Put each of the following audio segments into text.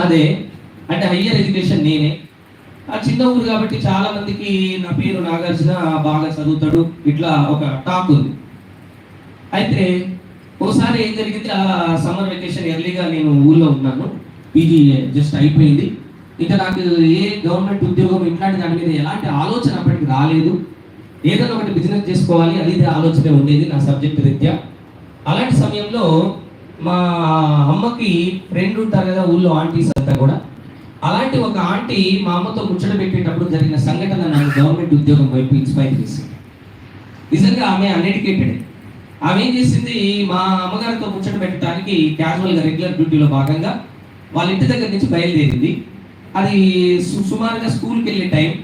నాదే. అంటే higher education నేనే. ఆ చిన్న ఊరు కాబట్టి చాలా మందికి నా పేరు నాగార్జున బాగా చదువుతాడు. ఇట్లా ఒక టాక్ ఉంది. అయితే ఒకసారి ఏం జరిగింది? ఆ సమ్మర్ వెకేషన్ ఎర్లీగా నేను ఊళ్ళో ఉన్నాను. పీజీ జస్ట్ అయిపోయింది. ఇంకా నాకు ఏ గవర్నమెంట్ ఉద్యోగం ఇట్లాంటి దాని మీద ఎలాంటి ఆలోచన అప్పటికి రాలేదు. ఏదైనా ఒకటి బిజినెస్ చేసుకోవాలి అది ఇదే ఆలోచనే ఉండేది నా సబ్జెక్ట్ రీత్యా. అలాంటి సమయంలో మా అమ్మకి ఫ్రెండ్ ఉంటారు కదా ఊళ్ళో ఆంటీస్ అంతా కూడా. అలాంటి ఒక ఆంటీ మా అమ్మతో ముచ్చట పెట్టేటప్పుడు జరిగిన సంఘటన నాకు గవర్నమెంట్ ఉద్యోగం వైపు ఇన్స్పైర్ చేసింది. నిజంగా ఆమె అన్ఎడ్యుకేటెడ్ ఆమె ఏం చేసింది? మా అమ్మగారితో ముచ్చట పెట్టడానికి క్యాజువల్గా రెగ్యులర్ డ్యూటీలో భాగంగా వాళ్ళ ఇంటి దగ్గర నుంచి బయలుదేరింది. అది సు- సుమారుగా స్కూల్కి వెళ్ళే టైం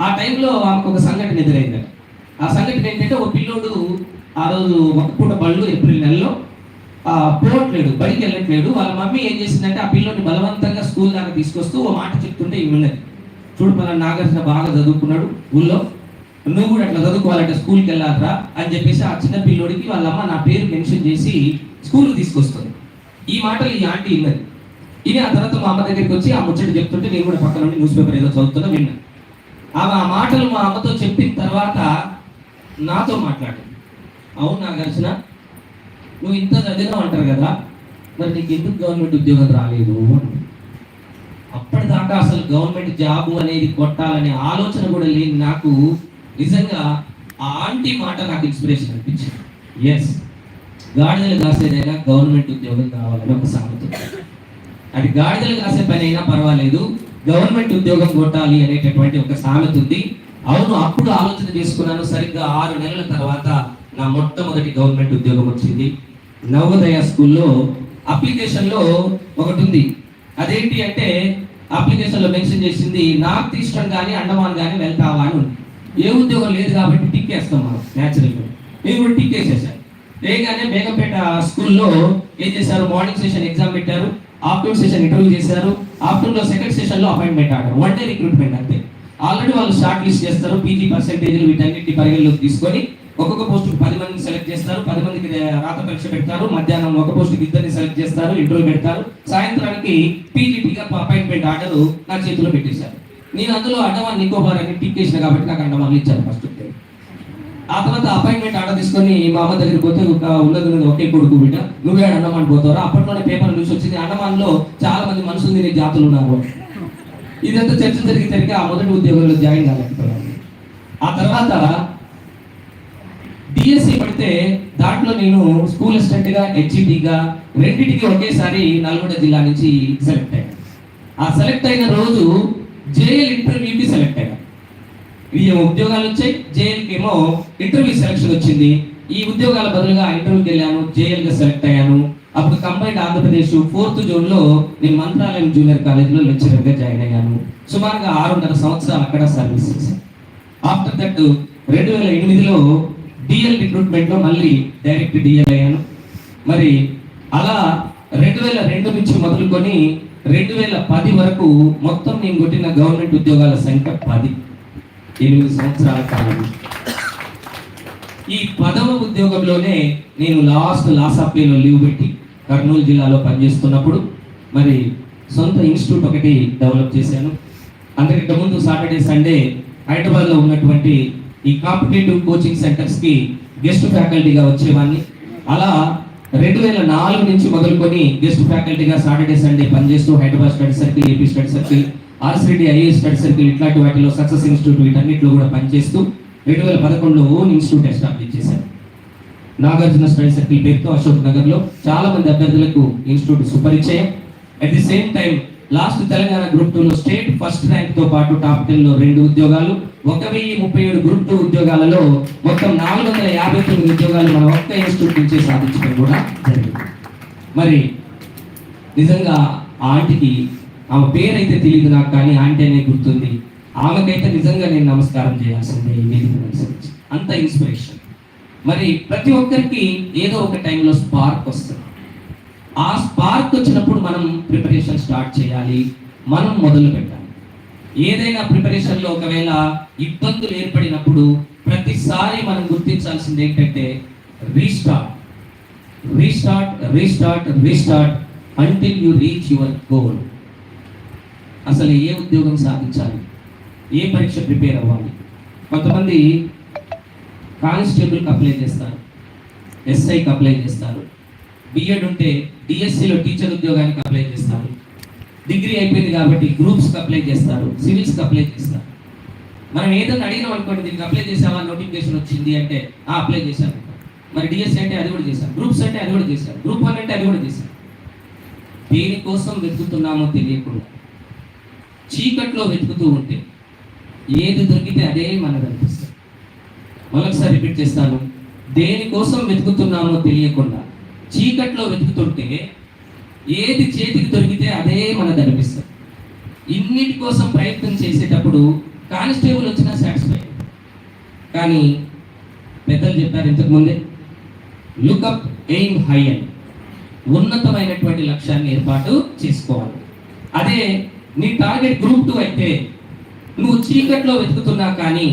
ఆ టైంలో ఆమెకు ఒక సంఘటన ఎదురైంది. ఆ సంఘటన ఏంటంటే ఒక పిల్లోడు ఆ రోజు ఒక పూట బళ్ళు ఏప్రిల్ నెలలో ఆ, పోవట్లేడు బడికి వెళ్ళట్లేడు. వాళ్ళ మమ్మీ ఏం చేసిందంటే ఆ పిల్లోని బలవంతంగా స్కూల్ దాకా తీసుకొస్తూ ఓ మాట చెప్తుంటే ఈ ఉన్నది చూడు మన నాగార్జున బాగా చదువుకున్నాడు ఊళ్ళో నువ్వు కూడా అట్లా చదువుకోవాలంటే స్కూల్కి వెళ్ళాలరా అని చెప్పేసి ఆ చిన్న పిల్లోడికి వాళ్ళమ్మ నా పేరు మెన్షన్ చేసి స్కూల్కి తీసుకొస్తుంది. ఈ మాటలు ఈ ఆంటీ విన్నది. ఇది ఆ తర్వాత మా అమ్మ దగ్గరికి వచ్చి ఆ ముచ్చట చెప్తుంటే నేను కూడా పక్కన నుండి న్యూస్ పేపర్ ఏదో చదువుతున్నా విన్నాను ఆమె ఆ మాటలు మా అమ్మతో చెప్పిన తర్వాత నాతో మాట్లాడింది. అవును నాగార్జున నువ్వు ఇంత చదివినావు అంటారు కదా మరి నీకు ఎందుకు గవర్నమెంట్ ఉద్యోగం రాలేదు? అప్పటిదాకా అసలు గవర్నమెంట్ జాబ్ అనేది కొట్టాలనే ఆలోచన కూడా లేని నాకు నిజంగా ఆ ఆంటీ మాట నాకు ఇన్స్పిరేషన్ అనిపించింది. ఎస్ గాడిదలు కాసేదైనా గవర్నమెంట్ ఉద్యోగం కావాలని ఒక సామెత అది గాడిదలు కాసే పని అయినా పర్వాలేదు గవర్నమెంట్ ఉద్యోగం కొట్టాలి అనేటటువంటి ఒక సామెత ఉంది. అవును అప్పుడు ఆలోచన చేసుకున్నాను. సరిగ్గా ఆరు నెలల తర్వాత నా మొట్టమొదటి గవర్నమెంట్ ఉద్యోగం వచ్చింది. నవోదయ స్కూల్లో అప్లికేషన్లో ఒకటి ఉంది అదేంటి అంటే అప్లికేషన్లో మెన్షన్ చేసింది నార్త్ ఈస్టర్న్ కానీ అండమాన్ కానీ వెళ్తావా అని ఉంది. ఏ ఉద్యోగం లేదు కాబట్టి టిక్ వేస్తాం మనం న్యాచురల్గా మేము కూడా టిక్ వేసేసాను వేయగానే బేగంపేట స్కూల్లో ఏం చేశారు? మార్నింగ్ సెషన్ ఎగ్జామ్ పెట్టారు. ఆఫ్టర్నూన్ సెషన్ ఇంటర్వ్యూ చేశారు. ఆఫ్టర్నూన్లో సెకండ్ సెషన్లో అపాయింట్మెంట్ ఆడారు. వన్ డే రిక్రూట్మెంట్ అంతే. ఆల్రెడీ వాళ్ళు షార్ట్ లిస్ట్ చేస్తారు పీజీ పర్సెంటేజ్లు వీటన్నిటి పరిగణలోకి తీసుకొని ఒక్కొక్క పోస్టుకు పది మందిని సెలెక్ట్ చేస్తారు పది మందికి రాత పరీక్ష పెడతారు మధ్యాహ్నం ఒక పోస్టుకి ఇద్దరిని సెలెక్ట్ చేస్తారు ఇంటర్వ్యూ పెడతారు. సాయంత్రానికి పీజీటీగా అపాయింట్మెంట్ ఆర్డర్ నా చేతిలో పెట్టేశారు. నేను అందులో అండమాన్ నికోబార్ అని టిక్ చేసిన కాబట్టి నాకు అండమాన్లు ఇచ్చారు ఫస్ట్ ఆ తర్వాత అపాయింట్మెంట్ ఆర్డర్ తీసుకొని మా అమ్మ దగ్గరికి పోతే ఒక ఉన్నది ఒకే కొడుకు బిడ్డ. నువ్వే అండమాన్ పోతారు అప్పట్లోనే పేపర్ న్యూస్ వచ్చింది. అండమాన్లో చాలా మంది మనుషులు తినే జాతులు ఉన్నారు. ఇదంతా చర్చ జరిగి జరిగి ఆ మొదటి ఉద్యోగంలో జాయిన్ కాలేకపోయాను. ఆ తర్వాత డిఎస్సి పడితే దాంట్లో నేను స్కూల్ అసిస్టెంట్గా హెచ్ఈటీగా రెండింటికి ఒకేసారి నల్గొండ జిల్లా నుంచి సెలెక్ట్ అయ్యాను ఆ సెలెక్ట్ అయిన రోజు జేఎల్ ఇంటర్వ్యూకి సెలెక్ట్ అయ్యాను ఈ ఉద్యోగాలు వచ్చాయి. జేఎల్కి ఏమో ఇంటర్వ్యూ సెలక్షన్ వచ్చింది. ఈ ఉద్యోగాల బదులుగా ఇంటర్వ్యూకి వెళ్ళాను జేఎల్గా సెలెక్ట్ అయ్యాను అప్పుడు కంబైన్డ్ ఆంధ్రప్రదేశ్ ఫోర్త్ జోన్లో నేను మంత్రాలయం జూనియర్ కాలేజ్లో లెక్చరర్గా జాయిన్ అయ్యాను. సుమారుగా ఆరున్నర సంవత్సరాలు అక్కడ సర్వీస్ చేశాను. ఆఫ్టర్ దట్ రెండు వేల ఎనిమిదిలో డిఎల్ రిక్రూట్మెంట్లో మళ్ళీ డైరెక్ట్ డిఎల్ అయ్యాను. మరి అలా రెండు వేల రెండు నుంచి మొదలుకొని రెండు వేల పది వరకు మొత్తం నేను కొట్టిన గవర్నమెంట్ ఉద్యోగాల సంఖ్య పది. ఎనిమిది సంవత్సరాల కాలం. ఈ పదవ ఉద్యోగంలోనే నేను లాస్ట్ లాసాపేలో లీవ్ పెట్టి కర్నూలు జిల్లాలో పనిచేస్తున్నప్పుడు మరి సొంత ఇన్స్టిట్యూట్ ఒకటి డెవలప్ చేశాను. అంతకంటే ముందు సాటర్డే సండే హైదరాబాద్లో ఉన్నటువంటి ఈ కాంపిటేటివ్ కోచింగ్ సెంటర్స్కి గెస్ట్ ఫ్యాకల్టీగా వచ్చేవాడిని. అలా రెండు వేల నాలుగు నుంచి మొదలుకొని గెస్ట్ ఫ్యాకల్టీగా సాటర్డే సండే పనిచేస్తూ Hyderabad study circle AP study circle RCD IAS study circle ఇట్లాంటి వాటిలో సక్సెస్ ఇన్స్టిట్యూట్ వీటన్నిటిలో కూడా పనిచేస్తూ రెండు వేల పదకొండులో ఓన్ ఇన్స్టిట్యూట్ ఎస్టాబ్లిష్ చేశారు. నాగార్జున స్టడీ సర్కిల్ పేరుతో అశోక్ నగర్లో చాలా మంది అభ్యర్థులకు institute సుపరిచయం. At the same time last Telangana group టూలో స్టేట్ ఫస్ట్ ర్యాంక్తో పాటు టాప్ టెన్లో రెండు ఉద్యోగాలు ఒక వెయ్యి ముప్పై ఏడు గ్రూప్ టూ ఉద్యోగాలలో మొత్తం నాలుగు వందల యాభై తొమ్మిది ఉద్యోగాలు మన ఒక్క ఇన్స్టిట్యూట్ నుంచి సాధించడం కూడా జరిగింది. మరి నిజంగా ఆ ఆంటీకి ఆమె పేరైతే తెలియదు నాకు కానీ ఆంటీ అనే గుర్తుంది. ఆమెకైతే నిజంగా నేను నమస్కారం చేయాల్సిందే ఈ అంత ఇన్స్పిరేషన్ మరి ప్రతి ఒక్కరికి ఏదో ఒక టైంలో స్పార్క్ వస్తుంది. ఆ స్పార్క్ వచ్చినప్పుడు మనం ప్రిపరేషన్ స్టార్ట్ చేయాలి. మనం మొదలు పెట్టాలి. ఏదైనా ప్రిపరేషన్లో ఒకవేళ ఇబ్బందులు ఏర్పడినప్పుడు ప్రతిసారి మనం గుర్తించాల్సింది ఏంటంటే restart restart restart restart until you reach your goal అసలు ఏ ఉద్యోగం సాధించాలి? ఏ పరీక్ష ప్రిపేర్ అవ్వాలి? కొంతమంది కానిస్టేబుల్కి అప్లై చేస్తారు. ఎస్ఐకి అప్లై చేస్తారు. బిఎడ్ ఉంటే డిఎస్సిలో టీచర్ ఉద్యోగానికి అప్లై చేస్తారు. డిగ్రీ అయిపోయింది కాబట్టి గ్రూప్స్కి అప్లై చేస్తారు సివిల్స్కి అప్లై చేస్తారు. మనం ఏదైనా అడిగినాం అనుకోండి దీనికి అప్లై చేసావా నోటిఫికేషన్ వచ్చింది అంటే ఆ అప్లై చేశాను. మరి డిఎస్సి అంటే అది కూడా చేశాను గ్రూప్స్ అంటే అది కూడా చేశాను గ్రూప్ వన్ అంటే అది కూడా చేశాను దేనికోసం వెతుకుతున్నామో తెలియకుండా చీకట్లో వెతుకుతూ ఉంటే ఏది దొరికితే అదే మనకు అనిపిస్తుంది. మరొకసారి రిపీట్ చేస్తాను. దేనికోసం వెతుకుతున్నామో తెలియకుండా చీకట్లో వెతుకుతుంటే ఏది చేతికి దొరికితే అదే మనకు అనిపిస్తుంది. ఇన్నిటి కోసం ప్రయత్నం చేసేటప్పుడు కానిస్టేబుల్ వచ్చినా సాటిస్ఫై కానీ పెద్దలు చెప్పారు ఇంతకుముందే లుకప్ ఎయిమ్ హై అని. ఉన్నతమైనటువంటి లక్ష్యాన్ని ఏర్పాటు చేసుకోవాలి. అదే నీ టార్గెట్ గ్రూప్ టూ అయితే నువ్వు చీకట్లో వెతుకుతున్నా కానీ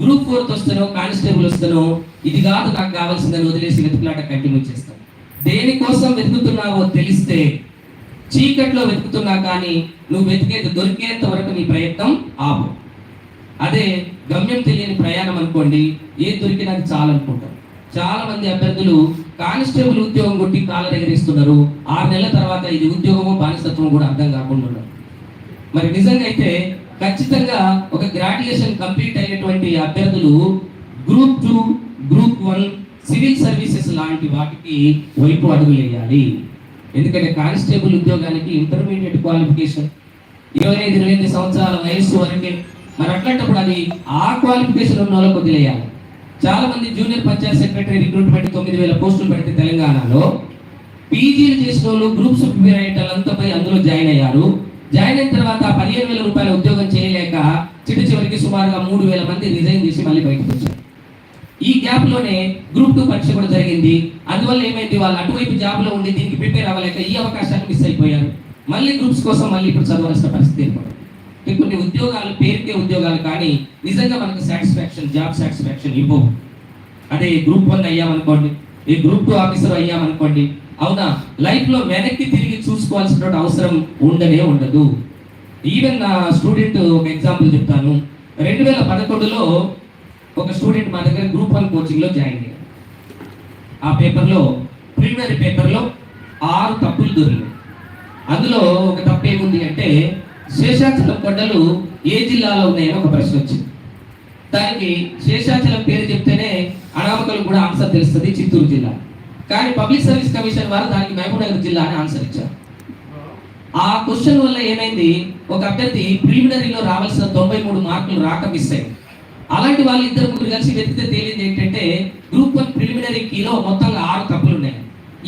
గ్రూప్ ఫోర్త్ వస్తానో కానిస్టేబుల్ వస్తానో ఇది కాదు నాకు కావాల్సిందని వదిలేసి వెతుకులాట కంటిన్యూ చేస్తాను దేనికోసం వెతుకుతున్నావో తెలిస్తే చీకట్లో వెతుకుతున్నా కానీ నువ్వు వెతికేది దొరికేంత వరకు నీ ప్రయత్నం ఆపు. అదే గమ్యం తెలియని ప్రయాణం అనుకోండి ఏ దొరికినా అది చాలనుకుంటాం చాలా మంది అభ్యర్థులు కానిస్టేబుల్ ఉద్యోగం కొట్టి కాళ్ళ ఎగరేస్తున్నారు. ఆరు నెలల తర్వాత ఇది ఉద్యోగము బానిసత్వం కూడా అర్థం కాకుండా మరి నిజంగా అయితే ఖచ్చితంగా ఒక గ్రాడ్యుయేషన్ కంప్లీట్ అయినటువంటి అభ్యర్థులు group two group one civil services లాంటి వాటికి వైపు అడుగులేయాలి ఎందుకంటే కానిస్టేబుల్ ఉద్యోగానికి ఇంటర్మీడియట్ క్వాలిఫికేషన్ ఇరవై ఐదు ఇరవై ఎనిమిది సంవత్సరాల వయస్సు వరకే. మరి అట్లాంటప్పుడు అది ఆ క్వాలిఫికేషన్ ఉన్న వాళ్ళకి వదిలేయాలి. చాలా మంది జూనియర్ పంచాయత్ సెక్రటరీ రిక్రూట్మెంట్ తొమ్మిది వేల పోస్టులు పెడితే తెలంగాణలో. పీజీలు చేసిన వాళ్ళు గ్రూప్స్ ప్రిపేర్ అయ్యే వాళ్ళంతా పోయి అందులో జాయిన్ అయ్యారు. జాయిన్ అయిన తర్వాత పదిహేను వేల రూపాయల ఉద్యోగం చేయలేక చిట్ట చివరికి సుమారుగా మూడు వేల మంది రిజైన్ చేసి మళ్ళీ బయటకు వచ్చారు. ఈ గ్యాప్లోనే గ్రూప్ టూ పరీక్ష కూడా జరిగింది. అందువల్ల ఏమైంది? వాళ్ళు అటువైపు జాబ్లో ఉండి దీనికి ప్రిపేర్ అవ్వలేక ఈ అవకాశాన్ని మిస్ అయిపోయారు. మళ్ళీ గ్రూప్స్ కోసం మళ్ళీ ఇప్పుడు చదవాల్సిన పరిస్థితి ఏర్పడింది. కొన్ని ఉద్యోగాలు పేరుకే ఉద్యోగాలు కానీ నిజంగా మనకు సాటిస్ఫాక్షన్ జాబ్ సాటిస్ఫాక్షన్ ఇవ్వవు. అదే గ్రూప్ వన్ అయ్యామనుకోండి ఈ గ్రూప్ టూ ఆఫీసర్ అయ్యామనుకోండి అవునా? లైఫ్లో వెనక్కి తిరిగి చూసుకోవాల్సిన అవసరం ఉండనే ఉండదు. ఈవెన్ నా స్టూడెంట్ ఒక ఎగ్జాంపుల్ చెప్తాను. రెండు వేల పదకొండులో ఒక స్టూడెంట్ మా దగ్గర గ్రూప్ వన్ కోచింగ్లో జాయిన్ అయ్యారు ఆ పేపర్లో ప్రిలిమినరీ పేపర్లో ఆరు తప్పులు దొరికినాయి. అందులో ఒక తప్పు ఏముంది అంటే శేషాచలం కొండలు ఏ జిల్లాలో ఉన్నాయని ఒక ప్రశ్న వచ్చింది. దానికి శేషాచలం పేరు చెప్తేనే అనామకలు కూడా ఆన్సర్ తెలుస్తుంది చిత్తూరు జిల్లా. కానీ పబ్లిక్ సర్వీస్ కమిషన్ వారు దానికి మహబూబ్నగర్ జిల్లా అని ఆన్సర్ ఇచ్చారు. ఆ క్వశ్చన్ వల్ల ఏమైంది? ఒక అభ్యర్థి ప్రిలిమినరీలో రావాల్సిన తొంభై మూడు మార్కులు రాక మిస్ అయింది. అలాంటి వాళ్ళు ఇద్దరు ముగ్గురు కలిసి వెతికితే తేలింది ఏంటంటే గ్రూప్ వన్ ప్రిలిమినరీ కీలో మొత్తంగా ఆరు తప్పులు ఉన్నాయి.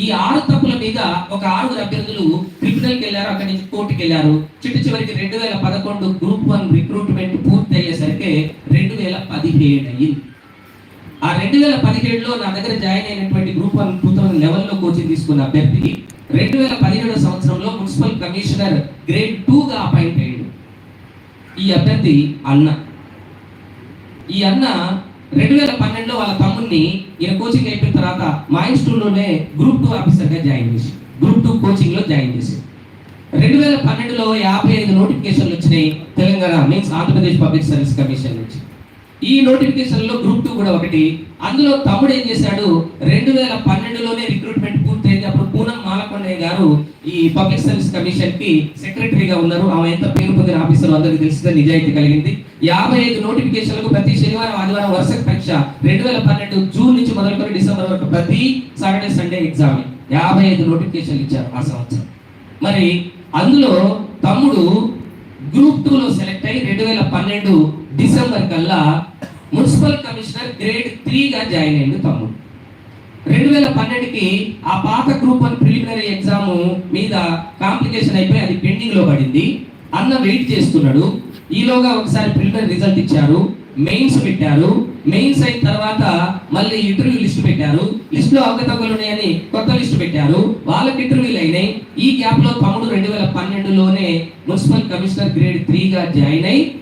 ఈ ఆరు తప్పుల మీద ఒక ఆరుగురు అభ్యర్థులు క్రిమినల్కి వెళ్ళారు అక్కడి నుంచి కోర్టుకి వెళ్ళారు. చిట్టు చివరికి రెండు వేల పదకొండు గ్రూప్ వన్ రిక్రూట్మెంట్ పూర్తి అయ్యేసరికి రెండు వేల పదిహేడు అయ్యింది. ఆ రెండు వేల పదిహేడులో నా దగ్గర జాయిన్ అయినటువంటి గ్రూప్ వన్ టూ థౌసండ్ లెవెన్లో కోచింగ్ తీసుకున్న అభ్యర్థి రెండు వేల పదిహేడు సంవత్సరంలో మున్సిపల్ కమిషనర్ గ్రేడ్ టూగా అపాయింట్ అయ్యాడు. ఈ అభ్యర్థి అన్న. ఈ అన్న రెండు వేల పన్నెండులో వాళ్ళ తమ్ముడిని ఈయన కోచింగ్ అయిపోయిన తర్వాత మా ఇన్స్టిట్యూట్లోనే గ్రూప్ టూ ఆఫీసర్గా జాయిన్ చేసి గ్రూప్ టూ కోచింగ్లో జాయిన్ చేసి. రెండు వేల పన్నెండులో యాభై ఐదు నోటిఫికేషన్లు వచ్చినాయి Telangana means Andhra Pradesh public service commission నుంచి. ఈ నోటిఫికేషన్లో గ్రూప్ టూ కూడా ఒకటి. అందులో తమ్ముడు ఏం చేశాడు? రెండు వేల పన్నెండులోనే రిక్రూట్మెంట్ పూర్తయింది. అప్పుడు పూనం మాలకొండయ్య గారు ఈ పబ్లిక్ సర్వీస్ కమిషన్కి సెక్రటరీగా ఉన్నారు. ఆమె ఎంత పేరు పొందిన ఆఫీసర్ అందరికీ తెలిసిందే నిజాయితీ కలిగింది. యాభై ఐదు నోటిఫికేషన్లకు ప్రతి శనివారం ఆదివారం వరుస పరీక్ష. రెండు వేల పన్నెండు జూన్ నుంచి మొదలుకొని డిసెంబర్ వరకు ప్రతి సాటర్డే సండే ఎగ్జామ్. యాభై ఐదు నోటిఫికేషన్లు ఇచ్చారు ఆ సంవత్సరం. మరి అందులో తమ్ముడు గ్రూప్ టూలో సెలెక్ట్ అయ్యి రెండు వేల పన్నెండు డిసెంబర్ కల్లా మున్సిపల్ కమిషనర్ గ్రేడ్ త్రీగా జాయిన్ అయింది తమ్ముడు. రెండు వేల పన్నెండుకి ఆ పాత గ్రూప్ వన్ ప్రిలిమినరీ ఎగ్జామ్ మీద కాంప్లికేషన్ అయిపోయి అది పెండింగ్లో పడింది. అన్న వెయిట్ చేస్తున్నాడు. ఈలోగా ఒకసారి ప్రిలిమినరీ రిజల్ట్ ఇచ్చారు. మెయిన్స్ పెట్టారు. మెయిన్స్ అయిన తర్వాత మళ్ళీ ఇంటర్వ్యూ లిస్ట్ పెట్టారు. లిస్ట్లో అవకతవకలు ఉన్నాయని కొత్త లిస్ట్ పెట్టారు. వాళ్ళకి ఇంటర్వ్యూలు అయినాయి. ఈ గ్యాప్లో తమ్ముడు రెండు వేల పన్నెండులోనే మున్సిపల్ కమిషనర్ గ్రేడ్ త్రీగా జాయిన్ అయి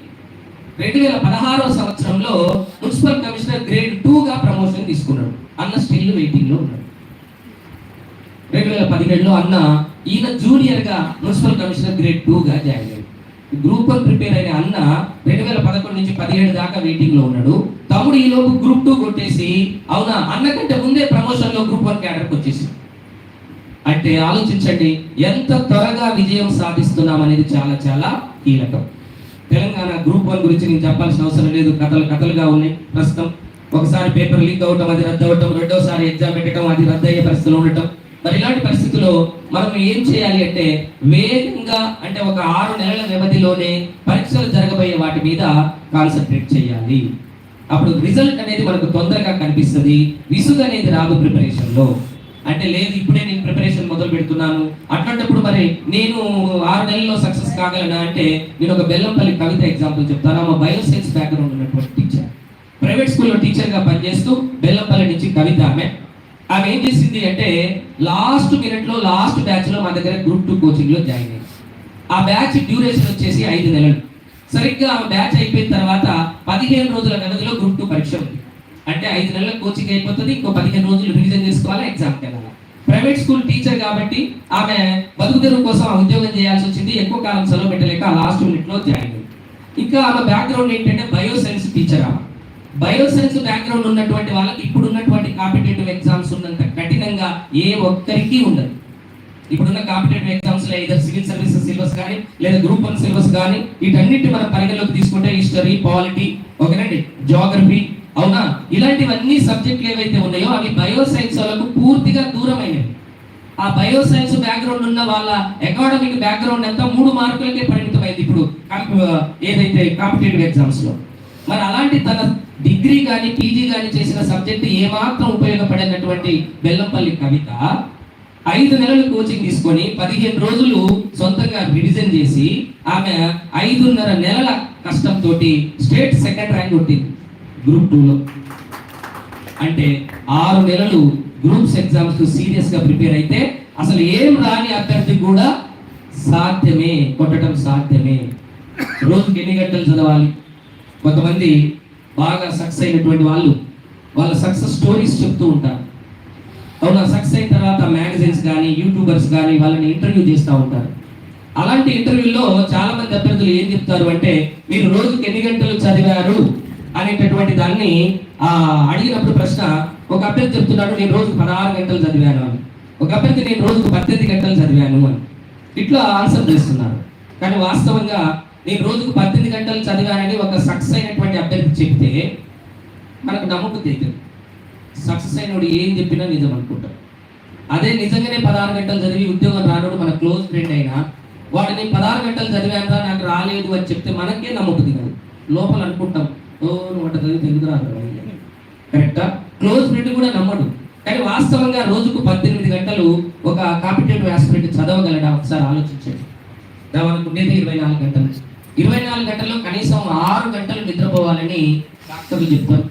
రెండు వేల పదహారో సంవత్సరంలో మున్సిపల్ కమిషనర్ గ్రేడ్ టూగా ప్రమోషన్ తీసుకున్నాడు. అన్న స్టిల్ వెయిటింగ్లో ఉన్నాడు. రెండు వేల పదిహేడులో అన్న ఈయన జూనియర్గా మున్సిపల్ కమిషనర్ గ్రేడ్ టూగా జాయిన్ అయ్యాడు. గ్రూప్ వన్ ప్రిపేర్ అయిన అన్న రెండు వేల పదకొండు నుంచి పదిహేడు దాకా వెయిటింగ్లో ఉన్నాడు. తమ్ముడు ఈ లోపు గ్రూప్ టూ కొట్టేసి అవునా అన్న కంటే ముందే ప్రమోషన్లో గ్రూప్ వన్ క్యాడర్కి వచ్చేసి అంటే ఆలోచించండి ఎంత త్వరగా విజయం సాధిస్తున్నాం అనేది చాలా చాలా కీలకం. తెలంగాణ గ్రూప్ వన్ గురించి నేను చెప్పాల్సిన అవసరం లేదు. కథలు కథలుగా ఉన్నాయి. ప్రస్తుతం ఒకసారి పేపర్ లీక్ అవటం అది రద్దు అవటం రెండోసారి ఎగ్జామ్ పెట్టడం అది రద్దు అయ్యే పరిస్థితులు ఉండటం. మరి ఇలాంటి పరిస్థితుల్లో మనం ఏం చేయాలి అంటే వేగంగా అంటే ఒక ఆరు నెలల వ్యవధిలోనే పరీక్షలు జరగబోయే వాటి మీద కాన్సన్ట్రేట్ చేయాలి. అప్పుడు రిజల్ట్ అనేది మనకు తొందరగా కనిపిస్తుంది. విసుగు అనేది రాదు ప్రిపరేషన్లో అంటే లేదు ఇప్పుడే నేను ప్రిపరేషన్ మొదలు పెడుతున్నాను. అట్లాంటప్పుడు మరి నేను ఆరు నెలల్లో సక్సెస్ కాగలనా అంటే నేను ఒక బెల్లంపల్లి కవిత ఎగ్జాంపుల్ చెప్తాను. ఆమె బయో సైన్స్ బ్యాక్గ్రౌండ్ ఉన్నటువంటి టీచర్ ప్రైవేట్ స్కూల్లో టీచర్గా పనిచేస్తూ బెల్లంపల్లి నుంచి కవిత ఆమె. ఆమె ఏం చేసింది అంటే లాస్ట్ మినిట్లో లాస్ట్ బ్యాచ్లో మా దగ్గర గ్రూప్ టూ కోచింగ్లో జాయిన్ అయింది. ఆ బ్యాచ్ డ్యూరేషన్ వచ్చేసి ఐదు నెలలు. సరిగ్గా ఆ బ్యాచ్ అయిపోయిన తర్వాత పదిహేను రోజుల వ్యవధిలో గ్రూప్ టూ పరీక్ష ఉంది. అంటే ఐదు నెలల కోచింగ్ అయిపోతుంది ఇంకో పదిహేను రోజులు రివిజన్ చేసుకోవాలి ఎగ్జామ్కి వెళ్ళాలి? ప్రైవేట్ స్కూల్ టీచర్ కాబట్టి ఆమె బతుకు కోసం ఉద్యోగం చేయాల్సి వచ్చింది ఎక్కువ కాలం సెలవు పెట్టలేక లాస్ట్ యూనిట్లో జాయిన్ ఇంకా ఆమె బ్యాక్గ్రౌండ్ ఏంటంటే బయో సైన్స్ టీచర్ ఆమె. బయో సైన్స్ బ్యాక్గ్రౌండ్ ఉన్నటువంటి వాళ్ళకి ఇప్పుడు ఉన్నటువంటి కాంపిటేటివ్ ఎగ్జామ్స్ ఉన్నంత కఠినంగా ఏ ఒక్కరికి ఉండదు. ఇప్పుడున్న కాంపిటేటివ్ ఎగ్జామ్స్లో ఏదో సివిల్ సర్వీసెస్ సిలబస్ కానీ లేదా గ్రూప్ వన్ సిలబస్ కానీ వీటన్నిటి మనం పరిగణలోకి తీసుకుంటే హిస్టరీ పాలిటీ ఓకేనండి జోగ్రఫీ అవునా? ఇలాంటివన్నీ సబ్జెక్టులు ఏవైతే ఉన్నాయో అవి బయో సైన్స్ వాళ్ళకు పూర్తిగా దూరమైనవి. ఆ బయో సైన్స్ బ్యాక్గ్రౌండ్ ఉన్న వాళ్ళ అకాడమిక్ బ్యాక్గ్రౌండ్ అంతా మూడు మార్కులకే పరిమితమైంది ఇప్పుడు ఏదైతే కాంపిటేటివ్ ఎగ్జామ్స్లో. మరి అలాంటి తన డిగ్రీ కానీ పీజీ కానీ చేసిన సబ్జెక్ట్ ఏమాత్రం ఉపయోగపడేటటువంటి బెల్లంపల్లి కవిత ఐదు నెలలు కోచింగ్ తీసుకొని పదిహేను రోజులు సొంతంగా రివిజన్ చేసి ఆమె ఐదున్నర నెలల కష్టంతో స్టేట్ సెకండ్ ర్యాంక్ కొట్టింది. గ్రూప్ టూలో అంటే ఆరు నెలలు గ్రూప్స్ ఎగ్జామ్స్ సీరియస్గా ప్రిపేర్ అయితే అసలు ఏం రాని అభ్యర్థి కూడా సాధ్యమే కొట్టడం సాధ్యమే. రోజుకి ఎన్ని గంటలు చదవాలి? కొంతమంది బాగా సక్సెస్ అయినటువంటి వాళ్ళు వాళ్ళ సక్సెస్ స్టోరీస్ చెప్తూ ఉంటారు. అవునా? సక్సెస్ అయిన తర్వాత మ్యాగజైన్స్ కానీ యూట్యూబర్స్ కానీ వాళ్ళని ఇంటర్వ్యూ చేస్తూ ఉంటారు. అలాంటి ఇంటర్వ్యూలో చాలా మంది అభ్యర్థులు ఏం చెప్తారు అంటే మీరు రోజుకి ఎన్ని గంటలు చదివారు? అనేటటువంటి దాన్ని ఆ అడిగినప్పుడు ప్రశ్న ఒక అభ్యర్థి చెప్తున్నాడు నేను రోజుకు పదహారు గంటలు చదివాను అని. ఒక అభ్యర్థి నేను రోజుకు పద్దెనిమిది గంటలు చదివాను అని. ఇట్లా ఆన్సర్ చేస్తున్నారు. కానీ వాస్తవంగా నేను రోజుకు పద్దెనిమిది గంటలు చదివానని ఒక సక్సెస్ అయినటువంటి అభ్యర్థి చెప్తే మనకు నమ్మకం తెలియదు సక్సెస్ అయినోడు ఏం చెప్పినా నిజం అనుకుంటాం అదే నిజంగానే పదహారు గంటలు చదివి ఉద్యోగం రానోడు మన క్లోజ్ ఫ్రెండ్ అయినా వాడిని పదహారు గంటలు చదివాను నాకు రాలేదు అని చెప్తే మనకే నమ్ముతుంది కాదు లోపల అనుకుంటాం ఓ నువ్వు చదివి కరెక్టా క్లోజ్ ఫ్రెండ్ కూడా నమ్మడు. కానీ వాస్తవంగా రోజుకు పద్దెనిమిది గంటలు ఒక కాంపిటేటివ్ ఆస్పిరెంట్ చదవగలడా? ఒకసారి ఆలోచించండి. దా ఉండేది ఇరవై నాలుగు గంటలు. ఇరవై నాలుగు గంటల్లో కనీసం ఆరు గంటలు నిద్రపోవాలని డాక్టర్లు చెప్తారు.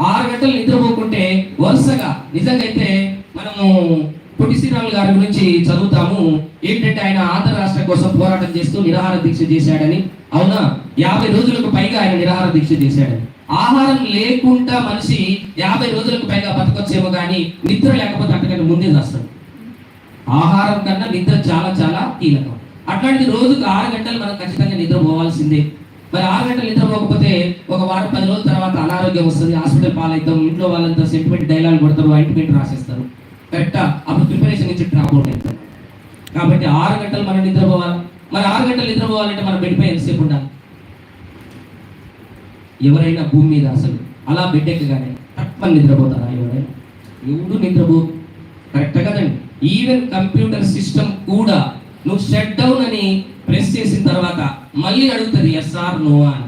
ఆరు గంటలు నిద్రపోకుంటే వరుసగా నిజంగైతే మనము పొట్టి శ్రీరాములు గారి గురించి చదువుతాము. ఏంటంటే ఆయన ఆంధ్ర రాష్ట్రం కోసం పోరాటం చేస్తూ నిరాహార దీక్ష చేశాడని. అవునా? యాభై రోజులకు పైగా ఆయన నిరాహార దీక్ష చేశాడు. ఆహారం లేకుండా మనిషి యాభై రోజులకు పైగా బతకొచ్చేమో కానీ నిద్ర లేకపోతే అంతకంటే ముందే చేస్తాడు. ఆహారం కన్నా నిద్ర చాలా చాలా కీలకం. అట్లాంటి రోజుకు ఆరు గంటలు మనం ఖచ్చితంగా నిద్రపోవాల్సిందే. మరి ఆరు గంటలు నిద్రపోకపోతే ఒక వారం పది రోజుల తర్వాత అనారోగ్యం వస్తుంది హాస్పిటల్ పాలవుతాం ఇంట్లో వాళ్ళంతా సెంటిమెంట్ డైలాగ్ కొడతారు ఆయింట్మెంట్ రాసేస్తారు. కరెక్టా అప్పుడు ప్రిపరేషన్ నుంచి డ్రాప్ అవుట్ కాబట్టి ఆరు గంటలు మనం నిద్రపోవాలి. మరి ఆరు గంటలు నిద్రపోవాలంటే మనం బెడ్పై ఎంతసేపు ఉండాలి? ఎవరైనా భూమి మీద అసలు అలా బిడ్డెక్కగానే తప్పని నిద్రపోతారా ఎవరైనా? ఎవడు నిద్రపో? కరెక్ట్ కదండి. ఈవెన్ కంప్యూటర్ సిస్టమ్ కూడా నువ్వు షట్ డౌన్ అని ప్రెస్ చేసిన తర్వాత మళ్ళీ అడుగుతుంది ఎస్ఆర్ నోవా అని.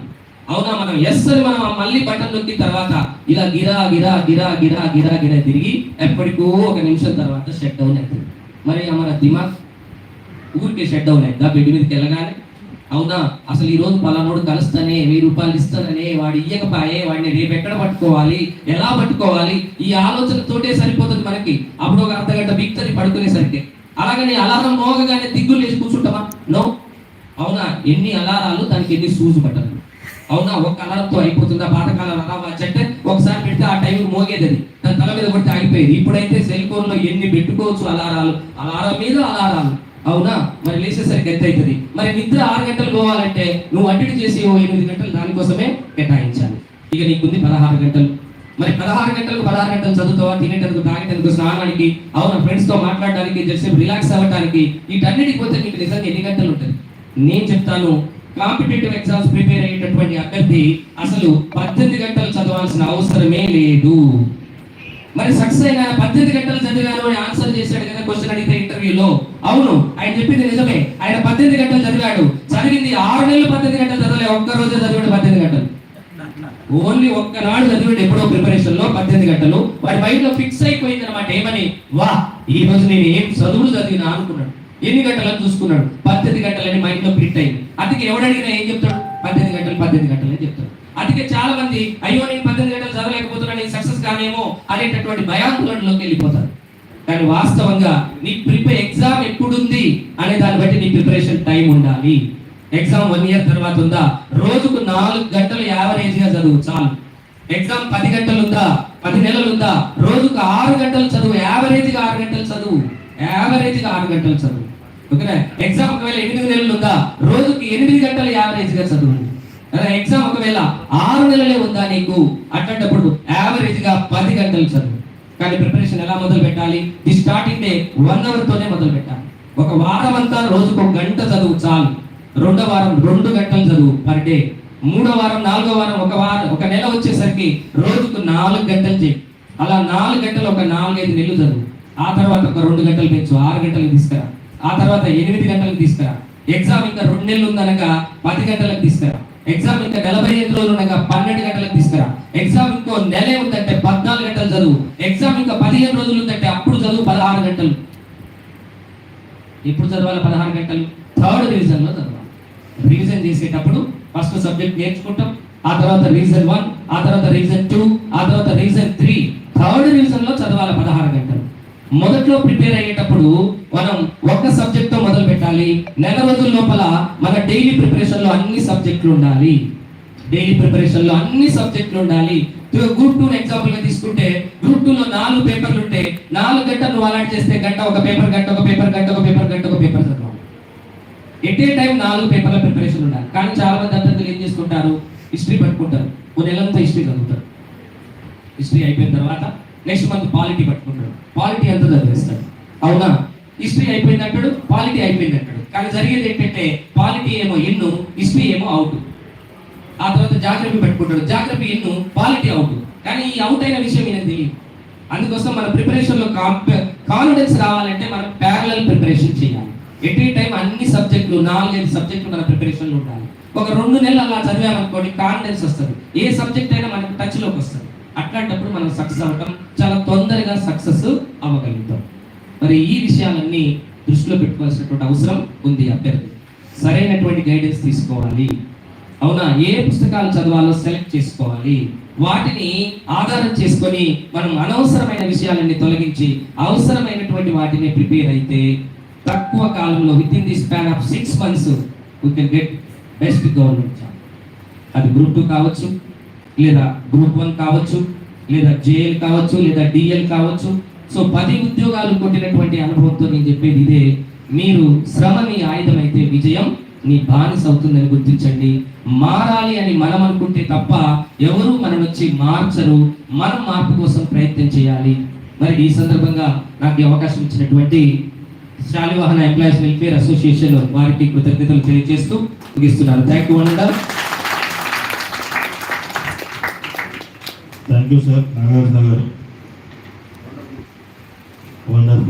అవునా మనం? ఎస్ అని మనం మళ్ళీ బటన్ నొక్కిన తర్వాత ఇలా గిరా గిరా గిరా గిరా గిరా గిరా తిరిగి ఎప్పటికో ఒక నిమిషం తర్వాత షట్ డౌన్ అవుతుంది మరి మన దిమాగ్ ఊరికే షట్ డౌన్ అవుతుందా బెడ్ మీదకి వెళ్ళగానే? అవునా? అసలు ఈ రోజు పలానోడు కలుస్తానే వెయ్యి రూపాయలు ఇస్తాననే వాడు ఇయ్యకపాయే వాడిని రేపు ఎక్కడ పట్టుకోవాలి? ఎలా పట్టుకోవాలి? ఈ ఆలోచనతోటే సరిపోతుంది మనకి. అప్పుడు ఒక అర్ధగంట గంట పడుకునేసరికి. అలాగని అలారం మోగగానే దిగ్గులు లేచి కూర్చుంటామా? నో. అవునా? ఎన్ని అలారాలు దానికి ఎన్ని సూజు పట్టదు అవునా? ఒక అలారంతో అయిపోతుందా? పాతకాలం అలా వచ్చంటే ఒకసారి పెడితే ఆ టైం మోగేది అది. దాని తల మీద కొడితే ఆగిపోయేది. ఇప్పుడైతే సెల్ ఫోన్లో ఎన్ని పెట్టుకోవచ్చు అలారాలు? అలారం మీద అలారాలు. అవునా? మరి లేచేసరికి ఎంత అవుతుంది? మరి నిద్ర ఆరు గంటలు పోవాలంటే నువ్వు అటు చేసి ఓ ఎనిమిది గంటలు దానికోసమే కేటాయించాలి. ఇక నీకుంది పదహారు గంటలు. మరి పదహారు గంటలకు పదహారు గంటలు చదువుతావా? తినేటందుకు తాగేటందుకు స్నానానికి అవునా? ఫ్రెండ్స్తో మాట్లాడడానికి జస్ట్ రిలాక్స్ అవ్వడానికి వీటన్నిటికి పోతే నీకు నిజంగా ఎన్ని గంటలు ఉంటుంది? నేను చెప్తాను కాంపిటేటివ్ ఎగ్జామ్స్ ప్రిపేర్ అయ్యేటటువంటి అభ్యర్థి అసలు పద్దెనిమిది గంటలు చదవాల్సిన అవసరమే లేదు. మరి సక్సెస్ అయిన పద్దెనిమిది గంటలు చదివాను అని ఆన్సర్ చేశాడు కదా క్వశ్చన్ అడిగితే ఇంటర్వ్యూలో అవును ఆయన చెప్పింది నిజమే. ఆయన పద్దెనిమిది గంటలు చదివాడు. చదివింది ఆరు నెలలు పద్దెనిమిది గంటలు చదవలే ఒక్క రోజే చదివాడు పద్దెనిమిది గంటలు. ఓన్లీ ఒక్కనాడు చదివాడు ఎప్పుడో ప్రిపరేషన్లో పద్దెనిమిది గంటలు. వాడి మైండ్లో ఫిక్స్ అయిపోయింది అనమాట ఏమని? వా ఈ రోజు నేను ఏం చదువులు చదివినా అనుకున్నాడు. ఎన్ని గంటలు చూసుకున్నాడు. పద్దెనిమిది గంటలని మైండ్లో ఫిట్ అయింది. అందుకే ఎవడడిగినా ఏం చెప్తాడు? పద్దెనిమిది గంటలు పద్దెనిమిది గంటలు అని చెప్తారు. అందుకే చాలా మంది అయ్యో నేను పద్దెనిమిది గంటలు చదవలేకపోతున్నా నేను సక్సెస్ కానేమో అనేటటువంటి భయాందోళనలోకి వెళ్ళిపోతారు. కానీ వాస్తవంగా నీ ప్రిపేర్ ఎగ్జామ్ ఎప్పుడుంది అనే దాన్ని బట్టి నీ ప్రిపరేషన్ టైం ఉండాలి. ఎగ్జామ్ వన్ ఇయర్ తర్వాత ఉందా? రోజుకు నాలుగు గంటలు యావరేజ్గా చదువు చాలు. ఎగ్జామ్ పది గంటలు ఉందా పది నెలలు ఉందా రోజుకు ఆరు గంటలు చదువు యావరేజ్గా ఆరు గంటలు చదువు. యావరేజ్గా ఆరు గంటలు చదువు. ఓకేనా? ఎగ్జామ్ ఒకవేళ ఎనిమిది నెలలు ఉందా? రోజుకి ఎనిమిది గంటలు యావరేజ్గా చదువు ఎగ్జామ్ ఒకవేళ ఆరు నెలలే ఉందా నీకు? అట్లాంటప్పుడు యావరేజ్గా పది గంటలు చదువు. కానీ ప్రిపరేషన్ ఎలా మొదలు పెట్టాలి? The starting day one hour తోనే మొదలు పెట్టాలి. ఒక వారం అంతా రోజుకు ఒక గంట చదువు చాలు. రెండో వారం రెండు గంటలు చదువు పర్ డే. మూడో వారం నాలుగో వారం ఒక వారం ఒక నెల వచ్చేసరికి రోజుకు నాలుగు గంటలు చేయి అలా నాలుగు గంటలు ఒక నాలుగైదు నెలలు చదువు. ఆ తర్వాత ఒక రెండు గంటలు పెంచు ఆరు గంటలు తీసుకురా. ఆ తర్వాత ఎనిమిది గంటలకు తీసుకురా. ఎగ్జామ్ ఇంకా రెండు నెలలు ఉందనగా పది గంటలకు తీసుకురా. ఎగ్జామ్ ఇంకా నలభై ఐదు రోజులు ఉండగా పన్నెండు గంటలకు తీసుకురా. ఎగ్జామ్ ఇంకో నెలే ఉందంటే పద్నాలుగు గంటలు చదువు. ఎగ్జామ్ ఇంకా పదిహేను రోజులు ఉందంటే అప్పుడు చదువు పదహారు గంటలు. ఎప్పుడు చదవాలి పదహారు గంటలు? థర్డ్ రివిజన్లో చదవాలి. రివిజన్ చేసేటప్పుడు ఫస్ట్ సబ్జెక్ట్ నేర్చుకుంటాం. ఆ తర్వాత రీజన్ వన్ ఆ తర్వాత రీజన్ టూ ఆ తర్వాత రీజన్ త్రీ థర్డ్ రివిజన్లో చదవాలి పదహారు గంటలు. మొదట్లో ప్రిపేర్ అయ్యేటప్పుడు మనం ఒక్క సబ్జెక్ట్తో మొదలు పెట్టాలి. నెల రోజుల లోపల మన డైలీ ప్రిపరేషన్లో అన్ని సబ్జెక్టులు ఉండాలి. డైలీ ప్రిపరేషన్లో అన్ని సబ్జెక్టులు ఉండాలి. గ్రూప్ టూ ఎగ్జాంపుల్గా తీసుకుంటే గ్రూప్ టూ లో నాలుగు పేపర్లు ఉంటే నాలుగు గంటలు నువ్వు అలాంటి చేస్తే గంట ఒక పేపర్ గంట ఒక పేపర్ గంట ఒక పేపర్ గంట ఒక పేపర్ చదవాలి. ఎట్ ఏ టైం నాలుగు పేపర్ల ప్రిపరేషన్ ఉండాలి. కానీ చాలా మంది అభ్యర్థులు ఏం చేసుకుంటారు? హిస్టరీ పట్టుకుంటారు. ఓ నెలంతా హిస్టరీ చదువుతారు. హిస్టరీ అయిపోయిన తర్వాత నెక్స్ట్ మంత్ పాలిటీ పట్టుకుంటాడు. పాలిటీ అంతా చదివేస్తాడు. అవునా? హిస్టరీ అయిపోయింది అంటాడు పాలిటీ అయిపోయింది అంటాడు. కానీ జరిగేది ఏంటంటే పాలిటీ ఏమో ఇన్ను హిస్టరీ ఏమో అవుట్. ఆ తర్వాత జాగ్రఫీ పెట్టుకుంటాడు. జాగ్రఫీ ఇన్ను పాలిటీ అవుట్. కానీ ఈ అవుట్ అయిన విషయం ఏంటి అందుకోసం మన ప్రిపరేషన్లో కాన్ఫిడెన్స్ రావాలంటే మనం ప్యారలల్ ప్రిపరేషన్ చేయాలి. ఎట్ టైం అన్ని సబ్జెక్టులు నాలుగైదు సబ్జెక్టులు మన ప్రిపరేషన్లో ఉండాలి. ఒక రెండు నెలలు అలా చదివామనుకోండి కాన్ఫిడెన్స్ వస్తుంది. ఏ సబ్జెక్ట్ అయినా మనకు టచ్లోకి వస్తుంది. అట్లాంటప్పుడు మనం సక్సెస్ అవ్వటం చాలా తొందరగా సక్సెస్ అవ్వగలుగుతాం. మరి ఈ విషయాలన్నీ దృష్టిలో పెట్టుకోవాల్సినటువంటి అవసరం ఉంది అభ్యర్థి సరైనటువంటి గైడెన్స్ తీసుకోవాలి. అవునా? ఏ పుస్తకాలు చదవాలో సెలెక్ట్ చేసుకోవాలి. వాటిని ఆధారం చేసుకొని మనం అనవసరమైన విషయాలన్నీ తొలగించి అవసరమైనటువంటి వాటిని ప్రిపేర్ అయితే తక్కువ కాలంలో with in the span of six months we can get best government job అది గ్రూప్ టూ కావచ్చు లేదా గ్రూప్ వన్ కావచ్చు లేదా జేఎల్ కావచ్చు లేదా డిఎల్ కావచ్చు. సో పది ఉద్యోగాలు కొట్టినటువంటి అనుభవంతో నేను చెప్పేది ఇదే. మీరు శ్రమ మీ ఆయుధం అయితే విజయం నీ బానిస అవుతుందని గుర్తించండి. మారాలి అని మనం అనుకుంటే తప్ప ఎవరు మనం వచ్చి మార్చరు. మనం మార్పు కోసం ప్రయత్నం చేయాలి. మరి ఈ సందర్భంగా నాకు ఈ అవకాశం ఇచ్చినటువంటి శాలివాహన ఎంప్లాయీస్ వెల్ఫేర్ అసోసియేషన్ వారికి కృతజ్ఞతలు తెలియజేస్తూ ముగిస్తున్నారు thank you thank you sir Nagarjuna garu wonderful